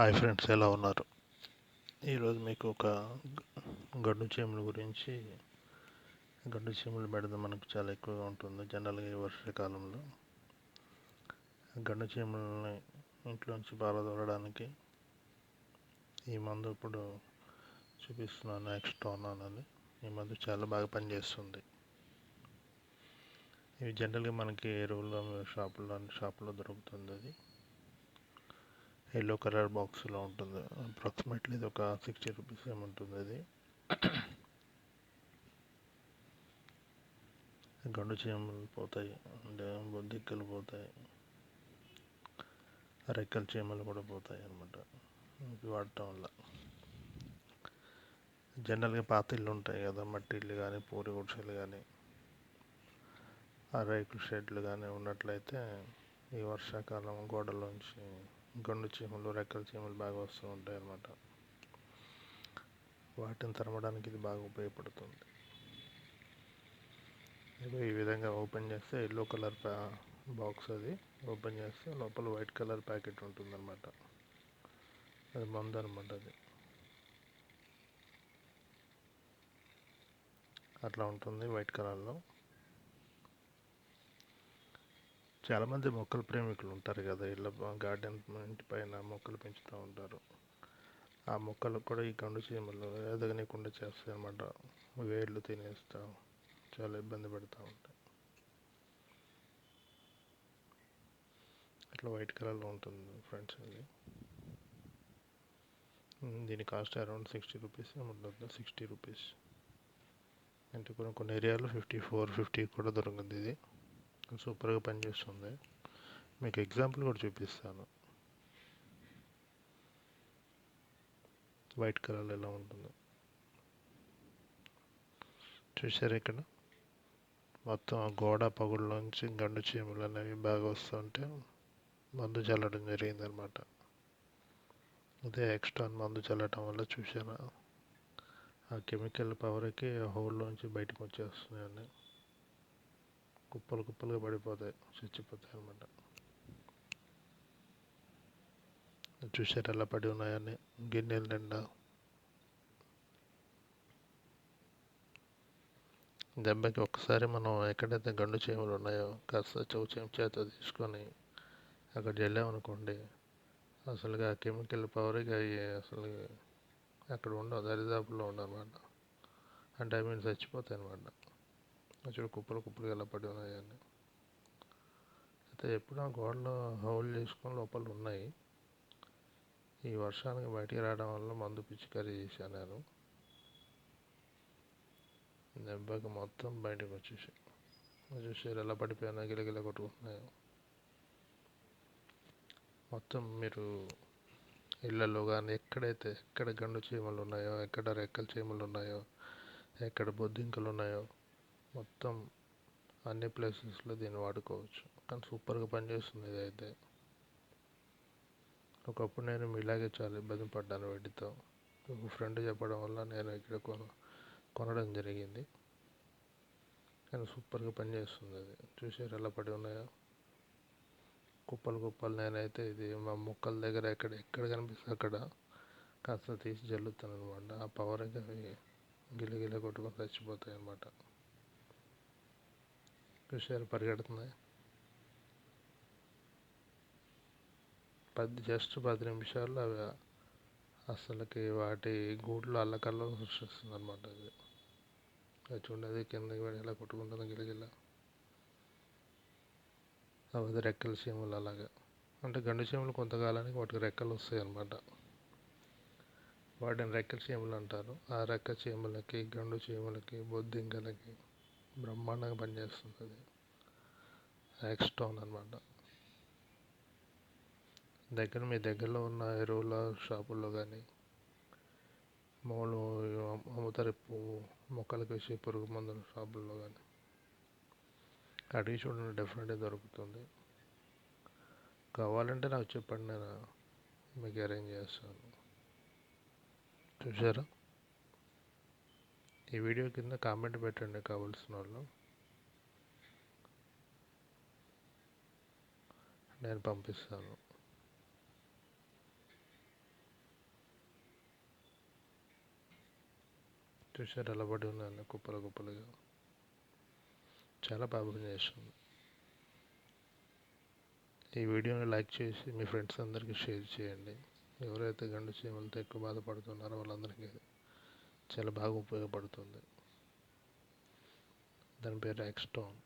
Hi friends ఎలా ఉన్నారు? ఈరోజు మీకు ఒక గడ్డు చీమల గురించి గడ్డు చీమలు బెడద మనకు చాలా ఎక్కువగా ఉంటుంది జనరల్గా ఈ వర్షాకాలంలో. గడ్డు చీమలని ఇంట్లోంచి పారదోలడానికి ఈ మందు ఇప్పుడు చూపిస్తున్నాను ఎక్స్ట్రాన్ అని ఈ మందు చాలా బాగా పనిచేస్తుంది. ఇవి జనరల్గా మనకి ఎరువుల్లో షాపుల్లో షాపులో దొరుకుతుంది అది. ఎల్లో కలర్ బాక్స్లో ఉంటుంది. అప్రాక్సిమేట్లీ ఇది ఒక సిక్స్టీ రూపీస్ ఏముంటుంది అది గండు చీమలు పోతాయి. అంటే బొద్దిక్కలు పోతాయి. రెక్కల చీమలు కూడా పోతాయి అన్నమాట. ఇవి వాడటం వల్ల. జనరల్గా పాత ఇల్లు ఉంటాయి కదా మట్టి ఇల్లు కానీ పూరి గుడిసెలు కానీ ఆ రేకుల షెడ్లు కానీ ఉన్నట్లయితే ఈ వర్షాకాలం గోడలోంచి గండు చీమలు రెక్కల చీమలు బాగా వస్తూ ఉంటాయి అన్నమాట. వాటిని తరమడానికి ఇది బాగా ఉపయోగపడుతుంది. ఇదిగో ఈ విధంగా ఓపెన్ చేస్తే ఎల్లో కలర్ ప్యా బాక్స్ అది ఓపెన్ చేస్తే లోపల వైట్ కలర్ ప్యాకెట్ ఉంటుందన్నమాట. అది మందు అనమాట అది. అట్లా ఉంటుంది వైట్ కలర్లో. చాలామంది మొక్కల ప్రేమికులు ఉంటారు కదా ఇళ్ళ గార్డెన్ ఇంటి పైన మొక్కలు పెంచుతూ ఉంటారు. ఆ మొక్కలకు కూడా ఈ గండు చీమలు ఎదగనీయకుండా చేస్తాయి అన్నమాట వేళ్ళు తినేస్తా చాలా ఇబ్బంది పెడతా ఉంటాయి. అట్లా వైట్ కలర్లో ఉంటుంది ఫ్రెండ్స్ అది. దీని కాస్ట్ అరౌండ్ సిక్స్టీ రూపీస్ ఉంటుంది సిక్స్టీ రూపీస్. అంటే కొన్ని కొన్ని ఏరియాలో ఫిఫ్టీ ఫోర్ ఫిఫ్టీ కూడా దొరుకుతుంది ఇది. సూపర్గా పనిచేస్తుంది. మీకు ఎగ్జాంపుల్ కూడా చూపిస్తాను. వైట్ కలర్ ఎలా ఉంటుందో. చూసారు ఇక్కడ? మొత్తం ఆ గోడ పగుళ్ళలోంచి గండు చీమలు అనేవి బాగా వస్తుంటే మందు చల్లడం జరిగిందనమాట అదే ఎక్స్ట్రా మందు చల్లటం వల్ల చూసాను ఆ కెమికల్ పవర్కి హోల్లోంచి బయటకు వచ్చేస్తున్నాయని కుప్పలు కుప్పలుగా పడిపోతాయి చచ్చిపోతాయి అనమాట చూసారు ఎలా పడి ఉన్నాయని గిన్నెల నిండా. దెబ్బకి ఒక్కసారి మనం ఎక్కడైతే గండు చేములు ఉన్నాయో కాస్త చౌచం చేత తీసుకొని అక్కడ వెళ్ళామనుకోండి అసలుగా కెమికల్ పవర్గా అవి అసలు అక్కడ ఉండవు దరిదాపుల్లో ఉండవన్నమాట అంటే ఐ మీన్ చచ్చిపోతాయి అనమాట చూడు కుప్పలు కుప్పలు ఎలా పడి ఉన్నాయని అయితే ఎప్పుడు ఆ గోడలో హోల్ చేసుకొని లోపల ఉన్నాయి. ఈ వర్షానికి బయటికి రావడం వల్ల మందు పిచికారీ చేశాను నేను. దెబ్బకి మొత్తం బయటకు వచ్చేసి చూసారు ఎలా పడిపోయినా గిలగిల కొట్టుకుంటున్నాయో. మొత్తం మీరు ఇళ్ళల్లో కానీ ఎక్కడైతే ఎక్కడ గండు చీమలు ఉన్నాయో ఎక్కడ రెక్కల చీమలు ఉన్నాయో ఎక్కడ బొద్దింకలు ఉన్నాయో మొత్తం అన్ని ప్లేసెస్లో దీన్ని వాడుకోవచ్చు. కానీ సూపర్గా పనిచేస్తుంది ఇదైతే. అయితే ఒకప్పుడు నేను ఇలాగే చాలా ఇబ్బంది పడ్డాను వీటితో. ఒక ఫ్రెండ్ చెప్పడం వల్ల నేను ఇక్కడ కొన కొనడం జరిగింది. కానీ సూపర్గా పనిచేస్తుంది అది. చూసారు ఎలా పడి ఉన్నాయో. కుప్పలు కుప్పలు నేనైతే ఇది మా మొక్కల దగ్గర ఎక్కడ ఎక్కడ కనిపిస్తే అక్కడ కాస్త తీసి జల్లుతాను అనమాట ఆ పవర్ అవి గిలగిల కొట్టుకొని చచ్చిపోతాయి అన్నమాట విషయాలు పరిగెడుతున్నాయి. పది జస్ట్ పది నిమిషాల్లో అవి అసలుకి వాటి గూట్లో అల్లకల్లో సృష్టిస్తుంది అనమాట అది అది కిందకి పడి ఇలా కొట్టుకుంటుంది గిలగిల అవి రెక్కల చీమలు అలాగా. అంటే గండు చీమలు కొంతకాలానికి వాటికి రెక్కలు వస్తాయి అన్నమాట వాటిని రెక్కల చీమలు అంటారు. ఆ రెక్క చీమలకి గండు చీమలకి బొద్దింకలకి బ్రహ్మాండంగా పనిచేస్తుంది. అది యాక్స్టోన్ అనమాట దగ్గర మీ దగ్గరలో ఉన్న ఎరువుల షాపుల్లో కానీ మామూలు అమ్ముతారు పువ్వు మొక్కలకు వేసే పురుగు మందుల షాపుల్లో కానీ అడిగి చూడండి డెఫినెట్గా దొరుకుతుంది. కావాలంటే నాకు చెప్పండి నేను మీకు అరేంజ్ చేస్తాను. చూసారా ఈ వీడియో కింద కామెంట్ పెట్టండి కావాల్సిన వాళ్ళు నేను పంపిస్తాను. చూసారు అలా పడి ఉన్నాను కుప్పలు కుప్పలుగా. చాలా పాపం చేస్తుంది. ఈ వీడియోని లైక్ చేసి మీ ఫ్రెండ్స్ అందరికీ షేర్ చేయండి. ఎవరైతే గండు చీమలతో ఎక్కువ బాధపడుతున్నారో వాళ్ళందరికీ చాలా బాగా ఉపయోగపడుతుంది. దాని పేరు ఎక్స్టోన్